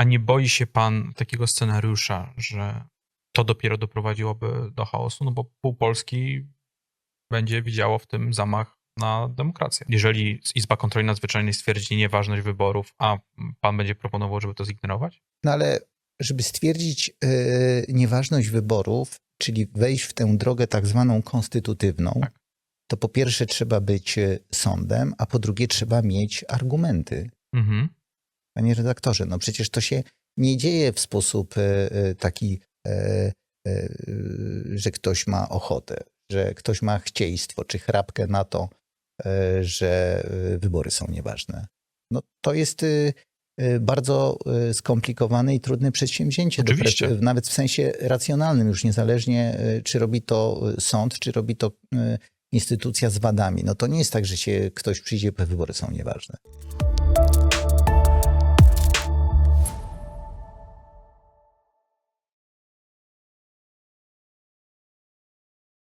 A nie boi się pan takiego scenariusza, że to dopiero doprowadziłoby do chaosu? No bo pół Polski będzie widziało w tym zamach na demokrację. Jeżeli Izba Kontroli Nadzwyczajnej stwierdzi nieważność wyborów, a pan będzie proponował, żeby to zignorować? No ale żeby stwierdzić e, nieważność wyborów, czyli wejść w tę drogę tak zwaną konstytutywną, Tak. to po pierwsze trzeba być e, sądem, a po drugie trzeba mieć argumenty. Mhm. Panie redaktorze, no przecież to się nie dzieje w sposób e, e, taki, e, że ktoś ma ochotę, że ktoś ma chcieństwo czy chrapkę na to, że wybory są nieważne. No to jest bardzo skomplikowane i trudne przedsięwzięcie, Oczywiście. pre- nawet w sensie racjonalnym, już niezależnie czy robi to sąd, czy robi to instytucja z wadami. No to nie jest tak, że się ktoś przyjdzie, bo wybory są nieważne.